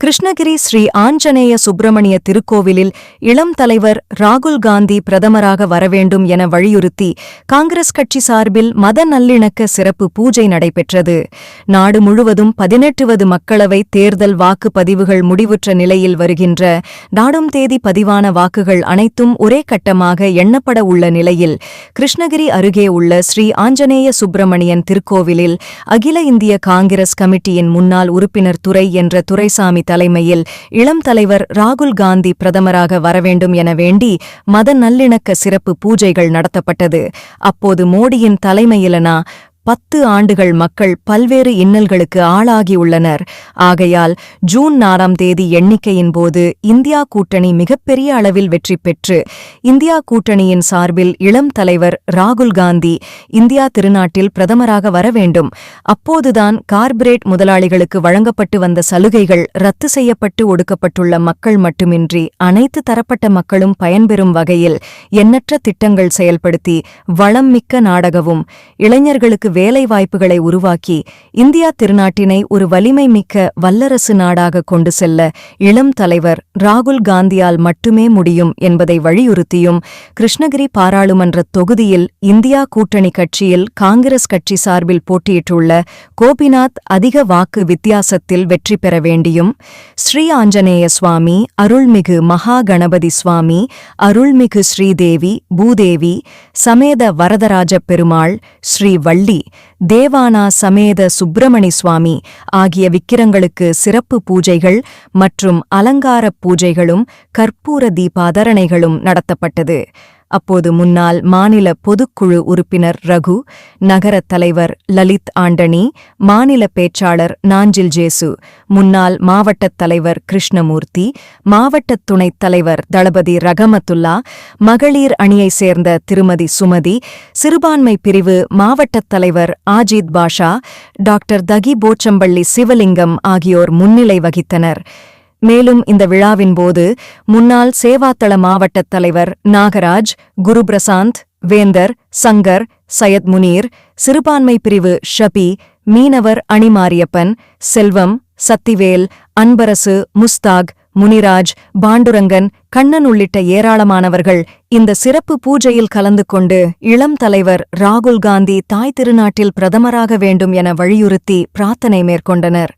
கிருஷ்ணகிரி ஸ்ரீ ஆஞ்சநேய சுப்பிரமணிய திருக்கோவிலில் இளம் தலைவர் ராகுல் காந்தி பிரதமராக வரவேண்டும் என வலியுறுத்தி காங்கிரஸ் கட்சி சார்பில் மத நல்லிணக்க சிறப்பு பூஜை நடைபெற்றது. நாடு முழுவதும் பதினெட்டுவது மக்களவை தேர்தல் வாக்குப்பதிவுகள் முடிவுற்ற நிலையில் வருகின்ற நாடும் தேதி பதிவான வாக்குகள் அனைத்தும் ஒரே கட்டமாக எண்ணப்பட உள்ள நிலையில் கிருஷ்ணகிரி அருகே உள்ள ஸ்ரீ ஆஞ்சநேய சுப்பிரமணியன் திருக்கோவிலில் அகில இந்திய காங்கிரஸ் கமிட்டியின் முன்னாள் உறுப்பினர் துறை என்ற துரைசாமி தலைமையில் இளம் தலைவர் ராகுல் காந்தி பிரதமராக வரவேண்டும் என வேண்டி மத நல்லிணக்க சிறப்பு பூஜைகள் நடத்தப்பட்டது. அப்போது மோடியின் தலைமையிலனா பத்து ஆண்டுகள் மக்கள் பல்வேறு இன்னல்களுக்கு ஆளாகியுள்ளனர். ஆகையால் ஜூன் நாறாம் தேதி எண்ணிக்கையின் போது இந்தியா கூட்டணி மிகப்பெரிய அளவில் வெற்றி பெற்று இந்தியா கூட்டணியின் சார்பில் இளம் தலைவர் ராகுல் காந்தி இந்தியா திருநாட்டில் பிரதமராக வர வேண்டும். அப்போதுதான் கார்ப்பரேட் முதலாளிகளுக்கு வழங்கப்பட்டு வந்த சலுகைகள் ரத்து செய்யப்பட்டு ஒடுக்கப்பட்டுள்ள மக்கள் மட்டுமின்றி அனைத்து தரப்பட்ட மக்களும் பயன்பெறும் வகையில் எண்ணற்ற திட்டங்கள் செயல்படுத்தி வளம் மிக்க நாடகவும் இளைஞர்களுக்கு வேலைவாய்ப்புகளை உருவாக்கி இந்தியா திருநாட்டினை ஒரு வலிமை மிக்க வல்லரசு நாடாக கொண்டு செல்ல இளம் தலைவர் ராகுல் காந்தியால் மட்டுமே முடியும் என்பதை வலியுறுத்தியும் கிருஷ்ணகிரி பாராளுமன்ற தொகுதியில் இந்தியா கூட்டணி கட்சியில் காங்கிரஸ் கட்சி சார்பில் போட்டியிட்டுள்ள கோபிநாத் அதிக வாக்கு வித்தியாசத்தில் வெற்றி பெற வேண்டியும் ஸ்ரீ ஆஞ்சநேய சுவாமி அருள்மிகு மகா கணபதி சுவாமி அருள்மிகு ஸ்ரீதேவி பூதேவி சமேத வரதராஜ பெருமாள் ஸ்ரீ வள்ளி தேவானா சமேத சுப்பிரமணி சுவாமி ஆகிய விக்கிரங்களுக்கு சிறப்பு பூஜைகள் மற்றும் அலங்காரப் பூஜைகளும் கற்பூர தீபாதரணைகளும் நடத்தப்பட்டது. அப்போது முன்னாள் மாநில பொதுக்குழு உறுப்பினர் ரகு நகரத் தலைவர் லலித் ஆண்டனி மாநில பேச்சாளர் நாஞ்சில் ஜேசு முன்னாள் மாவட்டத் தலைவர் கிருஷ்ணமூர்த்தி மாவட்டத் துணைத் தலைவர் தளபதி ரகமத்துல்லா மகளிர் அணியைச் சேர்ந்த திருமதி சுமதி சிறுபான்மை பிரிவு மாவட்டத் தலைவர் ஆஜித் பாஷா டாக்டர் தகி போச்சம்பள்ளி சிவலிங்கம் ஆகியோர் முன்னிலை வகித்தனர். மேலும் இந்த விழாவின் போது முன்னாள் சேவாத்தள மாவட்டத் தலைவர் நாகராஜ் குருபிரசாந்த் வேந்தர் சங்கர் சையத் முனீர் சிறுபான்மை பிரிவு ஷபி மீனவர் அணிமாரியப்பன் செல்வம் சத்திவேல் அன்பரசு முஸ்தாக் முனிராஜ் பாண்டுரங்கன் கண்ணன் உள்ளிட்ட ஏராளமானவர்கள் இந்த சிறப்பு பூஜையில் கலந்து கொண்டு இளம் தலைவர் ராகுல் காந்தி தாய் திருநாட்டில் பிரதமராக வேண்டும் என வலியுறுத்தி பிரார்த்தனை மேற்கொண்டனர்.